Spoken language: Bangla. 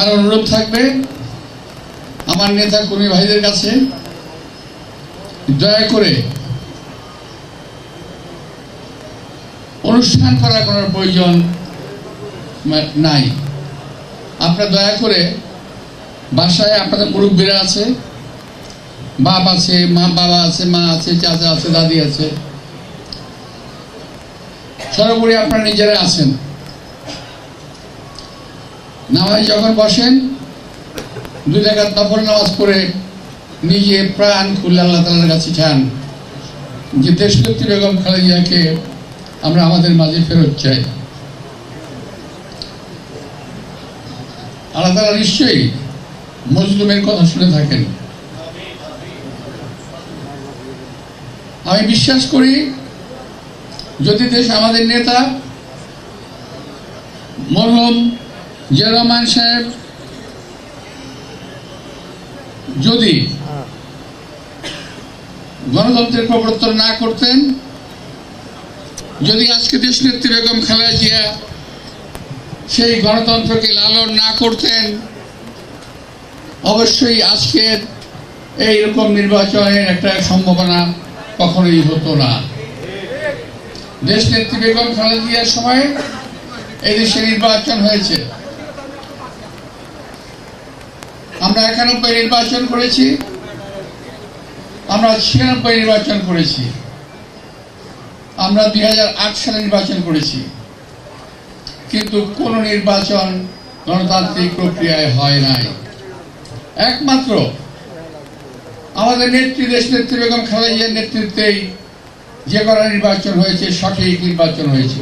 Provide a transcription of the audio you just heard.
আমার অনুরোধ থাকবে আমার নেতা কর্মী ভাইদের কাছে দয়া করে অনুষ্ঠান করার কোনো প্রয়োজন নাই। আপনারা দয়া করে বাসায় আপনাদের মুরব্বীরা আছে, বাপ আছে, মা, বাবা আছে, মা আছে, চাচা আছে, দাদি আছে। সর্বোপরি আপনারা নিজেরা আছেন। নামাজ যখন বসেন, দুই টাকার নফল নামাজ পড়ে নিজে প্রাণ খুলে আল্লাহ তালার কাছে চান যে দেশলক্ষ্মী বেগম খালেদিয়াকে আমরা আমাদের মাঝে ফেরত চাই। আল্লাহ তালা নিশ্চয়ই মজলুমের কথা শুনে থাকেন। আমি বিশ্বাস করি, যদি দেশ আমাদের নেতা, মরহম জিয়া রহমান সাহেব, যদি গণতন্ত্রের প্রবর্তন না করতেন, যদি আজকে দেশ নেত্রী বেগম খালেদা জিয়া সেই গণতন্ত্রকে লালন না করতেন, অবশ্যই আজকের এইরকম নির্বাচনের একটা সম্ভাবনা কখনোই হতো না। দেশ নেত্রী বেগম খালেদা জিয়ার সময় এই দেশে নির্বাচন হয়েছে। আমরা একানব্বই নির্বাচন করেছি। আমরা ছিয়ানব্বই নির্বাচন করেছি। আমরা দুই হাজার আট সালে নির্বাচন করেছি। কিন্তু কোন নির্বাচন গণতান্ত্রিক প্রক্রিয়ায় হয় নাই। একমাত্র আমাদের নেত্রী দেশ নেত্রী বেগম খালেদা জিয়ার নেতৃত্বেই যে করা নির্বাচন হয়েছে, সঠিক নির্বাচন হয়েছে।